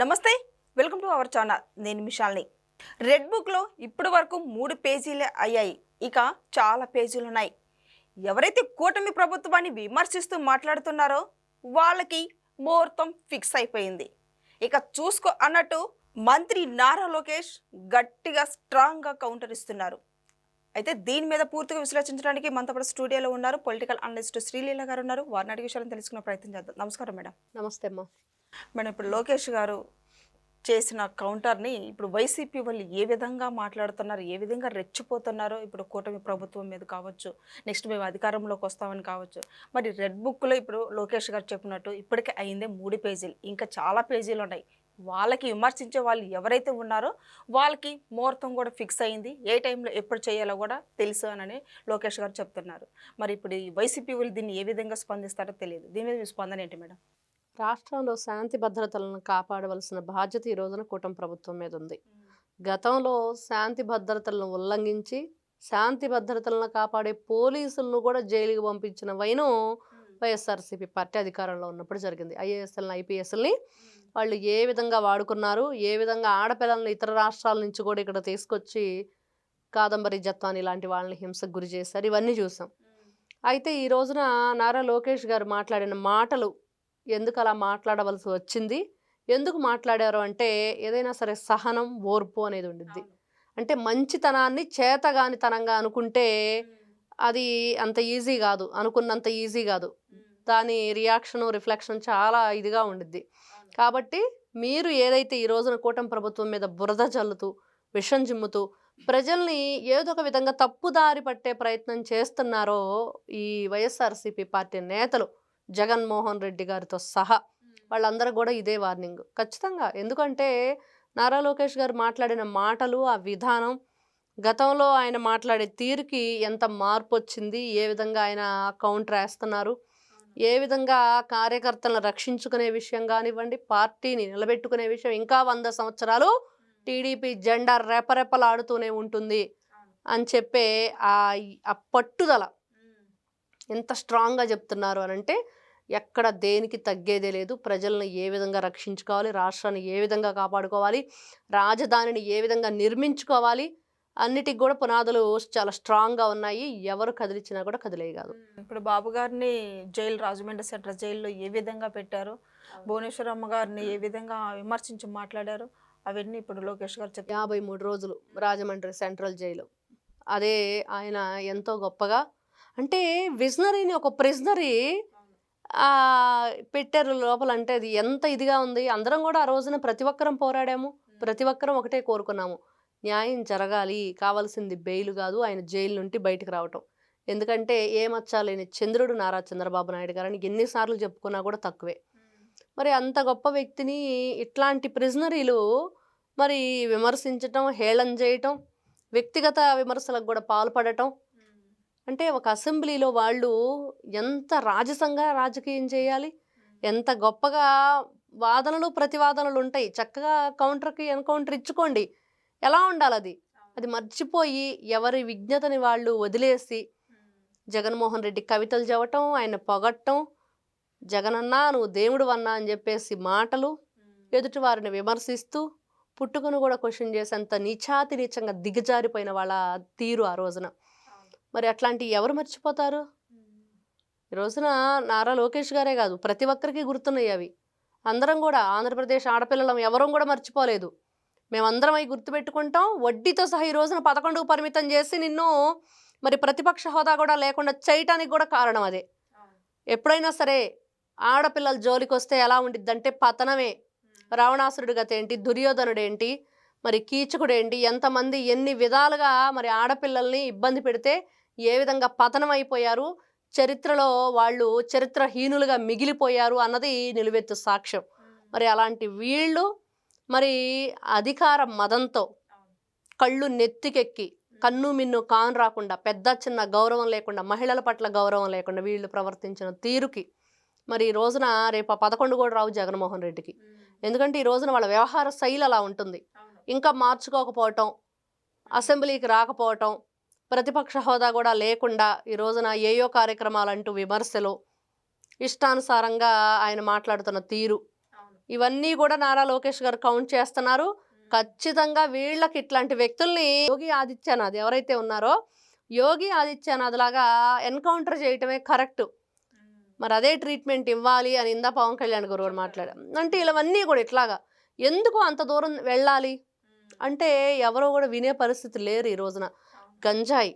నమస్తే welcome to our channel. నేను మిషాల్ని red బుక్లో ఇప్పటి వరకు మూడు పేజీలే అయ్యాయి. ఇక చాలా పేజీలు ఉన్నాయి ఎవరైతే కూటమి ప్రభుత్వాన్ని విమర్శిస్తూ మాట్లాడుతున్నారో వాళ్ళకి ముహూర్తం ఫిక్స్ అయిపోయింది. ఇక చూసుకో అన్నట్టు మంత్రి నారా లోకేష్ గట్టిగా స్ట్రాంగ్గా కౌంటర్ ఇస్తున్నారు. అయితే దీని మీద పూర్తిగా విశ్లేషించడానికి మనతో పాటు స్టూడియోలో ఉన్నారు పొలిటికల్ అనలిస్ట్ శ్రీలీల గారు ఉన్నారు. వారిని అడిగే విషయాలను తెలుసుకునే ప్రయత్నం చేద్దాం. నమస్కారం మేడం. నమస్తే అమ్మా. మేడం ఇప్పుడు లోకేష్ గారు చేసిన కౌంటర్ని ఇప్పుడు వైసీపీ వాళ్ళు ఏ విధంగా మాట్లాడుతున్నారు ఏ విధంగా రెచ్చిపోతున్నారో? ఇప్పుడు కూటమి ప్రభుత్వం మీద కావచ్చు నెక్స్ట్ మేము అధికారంలోకి వస్తామని కావచ్చు. మరి రెడ్ బుక్లో ఇప్పుడు లోకేష్ గారు చెప్పినట్టు ఇప్పటికే అయిందే మూడు పేజీలు. ఇంకా చాలా పేజీలు ఉన్నాయి. వాళ్ళకి విమర్శించే వాళ్ళు ఎవరైతే ఉన్నారో వాళ్ళకి ముహూర్తం కూడా ఫిక్స్ అయింది. ఏ టైంలో ఎప్పుడు చేయాలో కూడా తెలుసు అని లోకేష్ గారు చెప్తున్నారు. మరి ఇప్పుడు ఈ వైసీపీ వాళ్ళు దీన్ని ఏ విధంగా స్పందిస్తారో తెలియదు. దీని మీద మీ స్పందన ఏంటి మేడం? రాష్ట్రంలో శాంతి భద్రతలను కాపాడవలసిన బాధ్యత ఈ రోజున కూటమి ప్రభుత్వం మీద ఉంది. గతంలో శాంతి భద్రతలను ఉల్లంఘించి శాంతి భద్రతలను కాపాడే పోలీసులను కూడా జైలుకి పంపించిన వైనం వైఎస్ఆర్సీపీ పార్టీ అధికారంలో ఉన్నప్పుడు జరిగింది. ఐఏఎస్ఎల్ని ఐపీఎస్ఎల్ని వాళ్ళు ఏ విధంగా వాడుకున్నారు ఏ విధంగా ఆడపిల్లల్ని ఇతర రాష్ట్రాల నుంచి కూడా ఇక్కడ తీసుకొచ్చి కాదంబరి జత్వాని ఇలాంటి వాళ్ళని హింసకు గురి చేశారు. ఇవన్నీ చూసాం. అయితే ఈ రోజున నారా లోకేష్ గారు మాట్లాడిన మాటలు ఎందుకు అలా మాట్లాడవలసి వచ్చింది? ఎందుకు మాట్లాడారు అంటే ఏదైనా సరే సహనం ఓర్పు అనేది ఉండిద్ది. అంటే మంచితనాన్ని చేతగానితనంగా అనుకుంటే అది అంత ఈజీ కాదు. అనుకున్నంత ఈజీ కాదు. దాని రియాక్షన్ రిఫ్లెక్షన్ చాలా ఇదిగా ఉండిద్ది. కాబట్టి మీరు ఏదైతే ఈ రోజున కూటమి ప్రభుత్వం మీద బురద చల్లుతూ విషం చిమ్ముతూ ప్రజల్ని ఏదో ఒక విధంగా తప్పుదారి పట్టే ప్రయత్నం చేస్తున్నారో ఈ వైఎస్ఆర్సీపీ పార్టీ నేతలు జగన్మోహన్ రెడ్డి గారితో సహా వాళ్ళందరూ కూడా ఇదే వార్నింగ్. ఖచ్చితంగా. ఎందుకంటే నారా లోకేష్ గారు మాట్లాడిన మాటలు ఆ విధానం గతంలో ఆయన మాట్లాడే తీరుకి ఎంత మార్పు వచ్చింది ఏ విధంగా ఆయన కౌంటర్ వేస్తున్నారు ఏ విధంగా కార్యకర్తలను రక్షించుకునే విషయం కానివ్వండి పార్టీని నిలబెట్టుకునే విషయం ఇంకా వంద సంవత్సరాలు టీడీపీ జెండా రెపరెపలాడుతూనే ఉంటుంది అని చెప్పే ఆ పట్టుదల ఎంత స్ట్రాంగ్గా చెప్తున్నారు అని అంటే ఎక్కడ దేనికి తగ్గేదే లేదు. ప్రజలను ఏ విధంగా రక్షించుకోవాలి? రాష్ట్రాన్ని ఏ విధంగా కాపాడుకోవాలి? రాజధానిని ఏ విధంగా నిర్మించుకోవాలి? అన్నిటికి కూడా పునాదులు చాలా స్ట్రాంగ్గా ఉన్నాయి. ఎవరు కదిలిచ్చినా కూడా కదిలే కాదు ఇప్పుడు బాబు గారిని జైలు రాజమండ్రి సెంట్రల్ జైల్లో ఏ విధంగా పెట్టారు? భువనేశ్వరమ్మ గారిని ఏ విధంగా విమర్శించి మాట్లాడారు? అవన్నీ ఇప్పుడు లోకేష్ గారు చెప్పారు యాభై మూడు రోజులు రాజమండ్రి సెంట్రల్ జైలు. అదే ఆయన ఎంతో గొప్పగా అంటే విజనరీని ఒక ప్రిజనరీ పెట్టారు లోపల. అంటే అది ఎంత ఇదిగా ఉంది. అందరం కూడా ఆ రోజున ప్రతి ఒక్కరం పోరాడాము. ప్రతి ఒక్కరం ఒకటే కోరుకున్నాము. న్యాయం జరగాలి. కావాల్సింది బెయిల్ కాదు. ఆయన జైలు నుండి బయటకు రావటం. ఎందుకంటే ఏమచ్చాలేని చంద్రుడు నారా చంద్రబాబు నాయుడు గారని ఎన్నిసార్లు చెప్పుకున్నా కూడా తక్కువే. మరి అంత గొప్ప వ్యక్తిని ఇట్లాంటి ప్రిజనరీలు మరి విమర్శించటం హేళన చేయటం వ్యక్తిగత విమర్శలకు కూడా పాల్పడటం అంటే ఒక అసెంబ్లీలో వాళ్ళు ఎంత రాజసంగా రాజకీయం చేయాలి ఎంత గొప్పగా వాదనలు ప్రతివాదనలు ఉంటాయి. చక్కగా కౌంటర్కి ఎన్కౌంటర్ ఇచ్చుకోండి. ఎలా ఉండాలి అది అది మర్చిపోయి ఎవరి విజ్ఞతని వాళ్ళు వదిలేసి జగన్మోహన్ రెడ్డి కవితలు చదవటం ఆయన పొగట్టం జగనన్నా నువ్వు దేవుడు అన్నా అని చెప్పేసి మాటలు ఎదుటి వారిని విమర్శిస్తూ పుట్టుకను కూడా క్వశ్చన్ చేసేంత నీచాతి నీచంగా దిగజారిపోయిన వాళ్ళ తీరు ఆ రోజున. మరి అట్లాంటి ఎవరు మర్చిపోతారు? ఈ రోజున నారా లోకేష్ గారే కాదు ప్రతి ఒక్కరికి గుర్తున్నాయి అవి. అందరం కూడా ఆంధ్రప్రదేశ్ ఆడపిల్లలం ఎవరం కూడా మర్చిపోలేదు. మేమందరం అవి గుర్తుపెట్టుకుంటాం వడ్డీతో సహా ఈ రోజున పదకొండుకు పరిమితం చేసి నిన్ను మరి ప్రతిపక్ష హోదా కూడా లేకుండా చేయటానికి కూడా కారణం అదే. ఎప్పుడైనా సరే ఆడపిల్లల జోలికి వస్తే ఎలా ఉండిద్దంటే పతనమే. రావణాసురుడి గత ఏంటి దుర్యోధనుడు ఏంటి మరి కీచకుడు ఏంటి ఎంతమంది ఎన్ని విధాలుగా మరి ఆడపిల్లల్ని ఇబ్బంది పెడితే ఏ విధంగా పతనం అయిపోయారు? చరిత్రలో వాళ్ళు చరిత్రహీనులుగా మిగిలిపోయారు అన్నది నిలువెత్తు సాక్ష్యం. మరి అలాంటి వీళ్ళు మరి అధికార మదంతో కళ్ళు నెత్తికెక్కి కన్ను మిన్ను కాన్ రాకుండా పెద్ద చిన్న గౌరవం లేకుండా మహిళల పట్ల గౌరవం లేకుండా వీళ్ళు ప్రవర్తించిన తీరుకి మరి ఈ రోజున రేపు ఆ పదకొండు కూడా రావు జగన్మోహన్ రెడ్డికి. ఎందుకంటే ఈ రోజున వాళ్ళ వ్యవహార శైలి అలా ఉంటుంది. ఇంకా మార్చుకోకపోవటం అసెంబ్లీకి రాకపోవటం ప్రతిపక్ష హోదా కూడా లేకుండా ఈ రోజున ఏయో కార్యక్రమాలంటూ విమర్శలు ఇష్టానుసారంగా ఆయన మాట్లాడుతున్న తీరు. ఇవన్నీ కూడా నారా లోకేష్ గారు కౌంట్ చేస్తున్నారు. ఖచ్చితంగా వీళ్ళకి ఇట్లాంటి వ్యక్తుల్ని యోగి ఆదిత్యనాథ్ ఎవరైతే ఉన్నారో యోగి ఆదిత్యనాథ్ లాగా ఎన్కౌంటర్ చేయటమే కరెక్ట్. మరి అదే ట్రీట్మెంట్ ఇవ్వాలి అని ఇందా పవన్ కళ్యాణ్ గారు కూడా మాట్లాడారు. అంటే ఇవన్నీ కూడా ఇట్లాగా ఎందుకు అంత దూరం వెళ్ళాలి? అంటే ఎవరో కూడా వినే పరిస్థితి లేరు ఈ రోజున. గంజాయి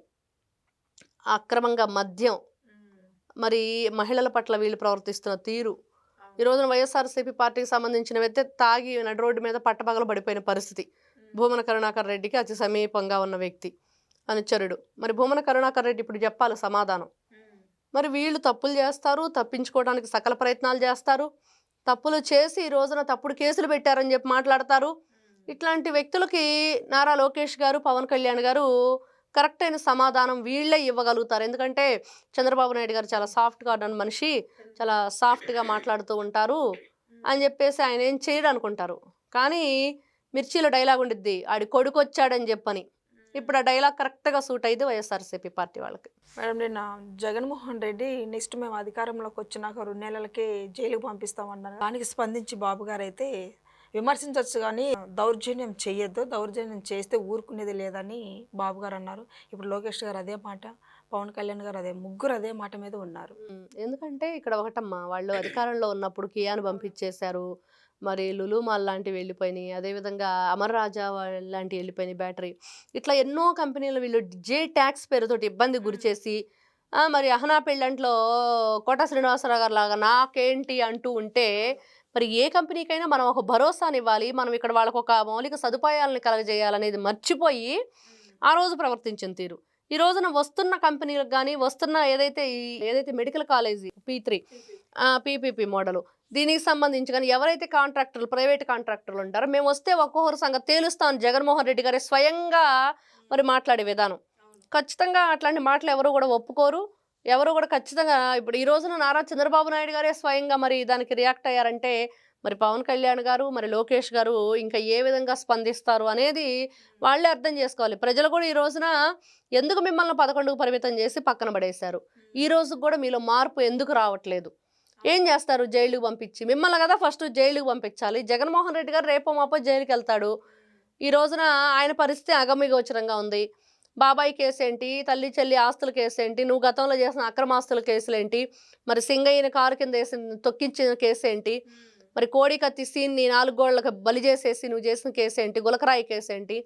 అక్రమంగా మద్యం మరి మహిళల పట్ల వీళ్ళు ప్రవర్తిస్తున్న తీరు. ఈ రోజున వైఎస్ఆర్సీపీ పార్టీకి సంబంధించిన వ్యక్తి తాగి నడి రోడ్డు మీద పట్టపగలు పడిపోయిన పరిస్థితి. భూమన కరుణాకర్ రెడ్డికి అతి సమీపంగా ఉన్న వ్యక్తి అనుచరుడు. మరి భూమన కరుణాకర్ రెడ్డి ఇప్పుడు చెప్పాలి సమాధానం. మరి వీళ్ళు తప్పులు చేస్తారు తప్పించుకోవడానికి సకల ప్రయత్నాలు చేస్తారు తప్పులు చేసి ఈ రోజున తప్పుడు కేసులు పెట్టారని చెప్పి మాట్లాడతారు. ఇట్లాంటి వ్యక్తులకి నారా లోకేష్ గారు పవన్ కళ్యాణ్ గారు కరెక్ట్ అయిన సమాధానం వీళ్ళే ఇవ్వగలుగుతారు. ఎందుకంటే చంద్రబాబు నాయుడు గారు చాలా సాఫ్ట్గా ఉన్న మనిషి చాలా సాఫ్ట్గా మాట్లాడుతూ ఉంటారు అని చెప్పేసి ఆయన ఏం చేయడు అనుకుంటారు కానీ మిర్చిలో డైలాగ్ ఉండిద్ది ఆడి కొడుకు వచ్చాడని చెప్పని. ఇప్పుడు ఆ డైలాగ్ కరెక్ట్గా సూట్ అయింది వైఎస్ఆర్సీపీ పార్టీ వాళ్ళకి. మేడం నిన్న జగన్మోహన్ రెడ్డి నెక్స్ట్ మేము అధికారంలోకి వచ్చినాక రెండు నెలలకే జైలుకు పంపిస్తామన్నారు. దానికి స్పందించి బాబు గారు అయితే విమర్శించవచ్చు కానీ దౌర్జన్యం చేయొద్దు దౌర్జన్యం చేస్తే ఊరుకునేది లేదని బాబు గారు అన్నారు. ఇప్పుడు లోకేష్ గారు అదే మాట పవన్ కళ్యాణ్ గారు అదే ముగ్గురు అదే మాట మీద ఉన్నారు. ఎందుకంటే ఇక్కడ ఒకటమ్మా వాళ్ళు అధికారంలో ఉన్నప్పుడు కియాను పంపించేశారు. మరి లులుమాల్ లాంటివి వెళ్ళిపోయినాయి. అదేవిధంగా అమర్ రాజా వాళ్ళ- లాంటివి వెళ్ళిపోయినాయి బ్యాటరీ. ఇట్లా ఎన్నో కంపెనీలు వీళ్ళు జే ట్యాక్స్ పేరుతోటి ఇబ్బంది గురిచేసి మరి అహనా పెళ్ళంట్లో కోట శ్రీనివాసరావు గారు లాగా నాకేంటి అంటూ ఉంటే మరి ఏ కంపెనీకైనా మనం ఒక భరోసాని ఇవ్వాలి మనం ఇక్కడ వాళ్ళకు ఒక మౌలిక సదుపాయాలను కలగజేయాలనేది మర్చిపోయి ఆ రోజు ప్రవర్తించిన తీరు. ఈ రోజున వస్తున్న కంపెనీలకు కానీ వస్తున్న ఏదైతే ఈ ఏదైతే medical college P three PPP model దీనికి సంబంధించి కానీ ఎవరైతే కాంట్రాక్టర్లు ప్రైవేట్ కాంట్రాక్టర్లు ఉంటారో మేము వస్తే ఒక్కొక్కరు సంగతి తేలుస్తాను జగన్మోహన్ రెడ్డి గారే స్వయంగా మరి మాట్లాడే విధానం. ఖచ్చితంగా అట్లాంటి మాటలు ఎవరు కూడా ఒప్పుకోరు. ఎవరు కూడా ఖచ్చితంగా ఇప్పుడు ఈ రోజున నారా చంద్రబాబు నాయుడు గారే స్వయంగా మరి దానికి రియాక్ట్ అయ్యారంటే మరి పవన్ కళ్యాణ్ గారు మరి లోకేష్ గారు ఇంకా ఏ విధంగా స్పందిస్తారు అనేది వాళ్ళే అర్థం చేసుకోవాలి. ప్రజలు కూడా ఈ రోజున ఎందుకు మిమ్మల్ని పదకొండుకు పరిమితం చేసి పక్కన పడేశారు? ఈ రోజు కూడా మీలో మార్పు ఎందుకు రావట్లేదు? ఏం చేస్తారు? జైలుకి పంపించి మిమ్మల్ని కదా ఫస్ట్ జైలుకి పంపించాలి. జగన్మోహన్ రెడ్డి గారు రేపో మాపో జైలుకి వెళ్తాడు ఈ రోజున ఆయన పరిస్థితి అగమ్యగోచరంగా ఉంది. బాబాయ్ కేసు ఏంటి తల్లి చెల్లి ఆస్తుల కేసు ఏంటి నువ్వు గతంలో చేసిన అక్రమాస్తుల కేసులు ఏంటి మరి సింగయ్యని కారు కింద వేసి తొక్కించిన కేసు ఏంటి మరి కోడి కత్తి సీన్ నీ నాలుగు గోళ్ళకి బలి చేసేసి నువ్వు చేసిన కేసు ఏంటి గులకరాయి కేసు ఏంటి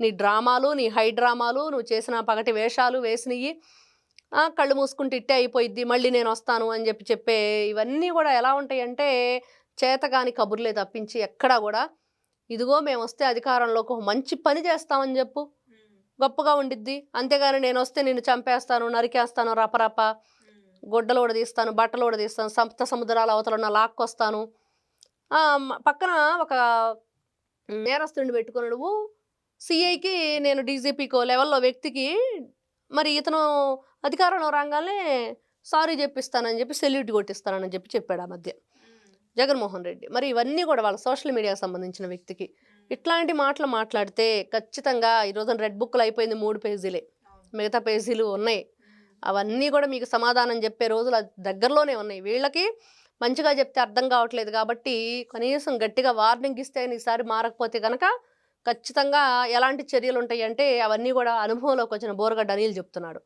నీ డ్రామాలు నీ హై డ్రామాలు నువ్వు చేసిన పగటి వేషాలు వేసినవి కళ్ళు మూసుకుంటే ఇట్టే అయిపోయిద్ది మళ్ళీ నేను వస్తాను అని చెప్పి చెప్పే ఇవన్నీ కూడా ఎలా ఉంటాయి అంటే చేతగాని కబుర్లే తప్పించి ఎక్కడా కూడా ఇదిగో మేము వస్తే అధికారంలోకి ఒక మంచి పని చేస్తామని చెప్పు. గొప్పగా ఉండిద్ది. అంతేగాని నేను వస్తే నిన్ను చంపేస్తాను నరికేస్తాను రపరప గుడ్డలు కూడా తీస్తాను బట్టలు కూడా తీస్తాను సప్త సముద్రాల అవతల ఉన్న లాక్కొస్తాను. పక్కన ఒక నేరస్తుడిని పెట్టుకుని నువ్వు సిఐకి నేను డీజీపీకో లెవెల్లో వ్యక్తికి మరి ఇతను అధికారంలో రాగానే సారీ చెప్పిస్తానని చెప్పి సెల్యూట్ కొట్టిస్తానని చెప్పి చెప్పాడు ఆ మధ్య. జగన్మోహన్ రెడ్డి. మరి ఇవన్నీ కూడా వాళ్ళ సోషల్ మీడియాకి సంబంధించిన వ్యక్తికి. ఇట్లాంటి మాటలు మాట్లాడితే ఖచ్చితంగా ఈరోజు రెడ్ బుక్లు అయిపోయింది మూడు పేజీలే. మిగతా పేజీలు ఉన్నాయి. అవన్నీ కూడా మీకు సమాధానం చెప్పే రోజులు దగ్గరలోనే ఉన్నాయి. వీళ్ళకి మంచిగా చెప్తే అర్థం కావట్లేదు కాబట్టి కనీసం గట్టిగా వార్నింగ్ ఇస్తే ఈసారి మారకపోతే కనుక ఖచ్చితంగా ఎలాంటి చర్యలు ఉంటాయి అంటే అవన్నీ కూడా అనుభవంలోకి వచ్చిన బోరగడ్డ అనిల్ చెప్తున్నాడు.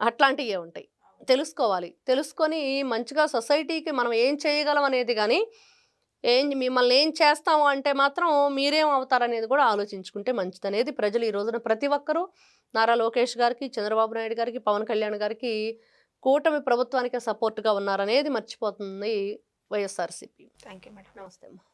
అట్లాంటివే ఉంటాయి. తెలుసుకోవాలి. తెలుసుకొని మంచిగా సొసైటీకి మనం ఏం చేయగలం అనేది కానీ ఏం మిమ్మల్ని ఏం చేస్తాము అంటే మాత్రం మీరేం అవుతారనేది కూడా ఆలోచించుకుంటే మంచిది అనేది ప్రజలు ఈ రోజున ప్రతి ఒక్కరూ. నారా లోకేష్ గారికి చంద్రబాబు నాయుడు గారికి పవన్ కళ్యాణ్ గారికి కూటమి ప్రభుత్వానికి సపోర్ట్గా ఉన్నారనేది మర్చిపోతుంది వైఎస్ఆర్సీపీ. థ్యాంక్ యూ మేడం నమస్తే అమ్మా.